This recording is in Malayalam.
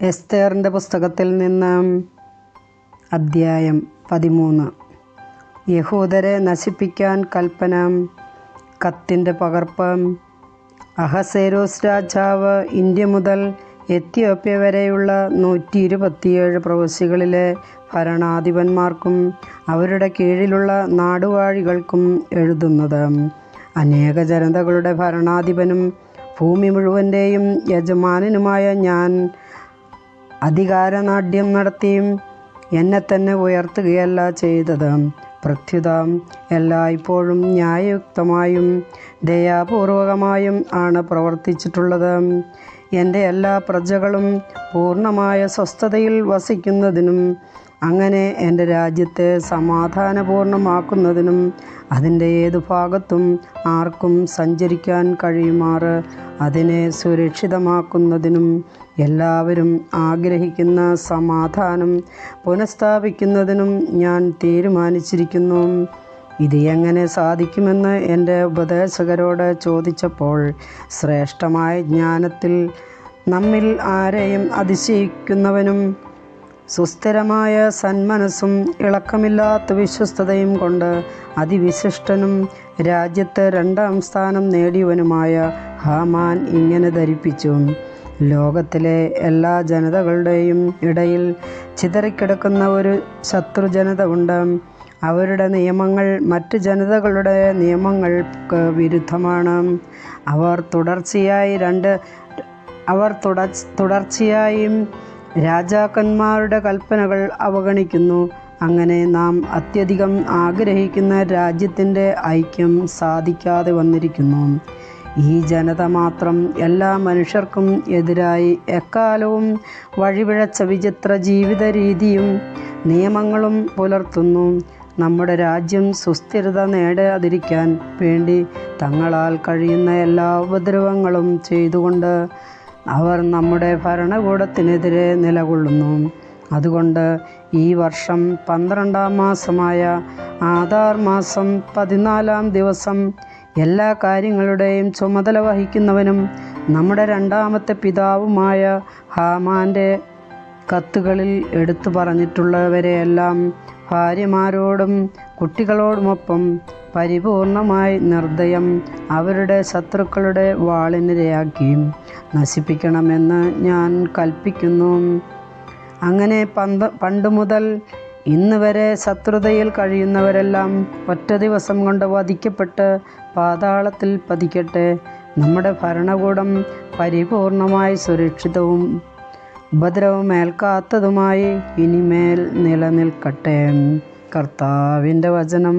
എസ്തേറിന്റെ പുസ്തകത്തിൽ നിന്ന് അദ്ധ്യായം പതിമൂന്ന്. യഹൂദരെ നശിപ്പിക്കാൻ കൽപ്പന കത്തിന്റെ പകർപ്പ്. അഹസേരോസ് രാജാവ് ഇന്ത്യ മുതൽ എത്യോപ്യ വരെയുള്ള നൂറ്റി ഇരുപത്തിയേഴ് പ്രവശ്യകളിലെ ഭരണാധിപന്മാർക്കും അവരുടെ കീഴിലുള്ള നാടുവാഴികൾക്കും എഴുതുന്നത്. അനേക ജനതകളുടെ ഭരണാധിപനും ഭൂമി മുഴുവന്റെയും യജമാനനുമായ ഞാൻ അധികാരനാട്യം നടത്തിയും എന്നെ തന്നെ ഉയർത്തുകയല്ല ചെയ്തത്. പ്രത്യുത എല്ലായ്പ്പോഴും ന്യായയുക്തമായും ദയാപൂർവകമായും ആണ് പ്രവർത്തിച്ചിട്ടുള്ളത്. എന്റെ എല്ലാ പ്രജകളും പൂർണമായ സ്വസ്ഥതയിൽ വസിക്കുന്നതിനും അങ്ങനെ എന്റെ രാജ്യത്തെ സമാധാനപൂർണമാക്കുന്നതിനും അതിന്റെ ഏതു ഭാഗത്തും ആർക്കും സഞ്ചരിക്കാൻ കഴിയുമാറ് അതിനെ സുരക്ഷിതമാക്കുന്നതിനും എല്ലാവരും ആഗ്രഹിക്കുന്ന സമാധാനം പുനഃസ്ഥാപിക്കുന്നതിനും ഞാൻ തീരുമാനിച്ചിരിക്കുന്നു. ഇത് എങ്ങനെ സാധിക്കുമെന്ന് എന്റെ ഉപദേശകരോട് ചോദിച്ചപ്പോൾ ശ്രേഷ്ഠമായ ജ്ഞാനത്തിൽ നമ്മിൽ ആരെയും അതിശയിക്കുന്നവനും സുസ്ഥിരമായ സന്മനസ്സും ഇളക്കമില്ലാത്ത വിശ്വസ്തതയും കൊണ്ട് അതിവിശിഷ്ടനും രാജ്യത്ത് രണ്ടാം സ്ഥാനം നേടിയവനുമായ ഹാമാൻ ഇങ്ങനെ ധരിപ്പിച്ചു. ലോകത്തിലെ എല്ലാ ജനതകളുടെയും ഇടയിൽ ചിതറിക്കിടക്കുന്ന ഒരു ശത്രുജനത ഉണ്ട്. അവരുടെ നിയമങ്ങൾ മറ്റ് ജനതകളുടെ നിയമങ്ങൾക്ക് വിരുദ്ധമാണ്. അവർ തുടർച്ചയായി രണ്ട് അവർ തുടർ തുടർച്ചയായും രാജാക്കന്മാരുടെ കൽപ്പനകൾ അവഗണിക്കുന്നു. അങ്ങനെ നാം അത്യധികം ആഗ്രഹിക്കുന്ന രാജ്യത്തിന്റെ ഐക്യം സാധിക്കാതെ വന്നിരിക്കുന്നു. ഈ ജനത മാത്രം എല്ലാ മനുഷ്യർക്കും എതിരായി എക്കാലവും വഴിപിഴച്ച വിചിത്ര ജീവിത രീതിയും നിയമങ്ങളും പുലർത്തുന്നു. നമ്മുടെ രാജ്യം സുസ്ഥിരത നേടാതിരിക്കാൻ വേണ്ടി തങ്ങളാൽ കഴിയുന്ന എല്ലാ ഉപദ്രവങ്ങളും ചെയ്തുകൊണ്ട് അവർ നമ്മുടെ ഭരണകൂടത്തിനെതിരെ നിലകൊള്ളുന്നു. അതുകൊണ്ട് ഈ വർഷം പന്ത്രണ്ടാം മാസമായ ആധാർ മാസം പതിനാലാം ദിവസം എല്ലാ കാര്യങ്ങളുടെയും ചുമതല വഹിക്കുന്നവനും നമ്മുടെ രണ്ടാമത്തെ പിതാവുമായ ഹാമാന്റെ കത്തുകളിൽ എടുത്തു പറഞ്ഞിട്ടുള്ളവരെയെല്ലാം ഭാര്യമാരോടും കുട്ടികളോടുമൊപ്പം പരിപൂർണമായി നിർദ്ദയം അവരുടെ ശത്രുക്കളുടെ വാളിനിരയാക്കി നശിപ്പിക്കണമെന്ന് ഞാൻ കൽപ്പിക്കുന്നു. അങ്ങനെ പന്ത പണ്ട് മുതൽ ഇന്ന് വരെ ശത്രുതയിൽ കഴിയുന്നവരെല്ലാം ഒറ്റ ദിവസം കൊണ്ട് വധിക്കപ്പെട്ട് പാതാളത്തിൽ പതിക്കട്ടെ. നമ്മുടെ ഭരണകൂടം പരിപൂർണമായി സുരക്ഷിതവും ഉപദ്രവമേൽക്കാത്തതുമായി ഇനിമേൽ നിലനിൽക്കട്ടെ. കർത്താവിന്റെ വചനം.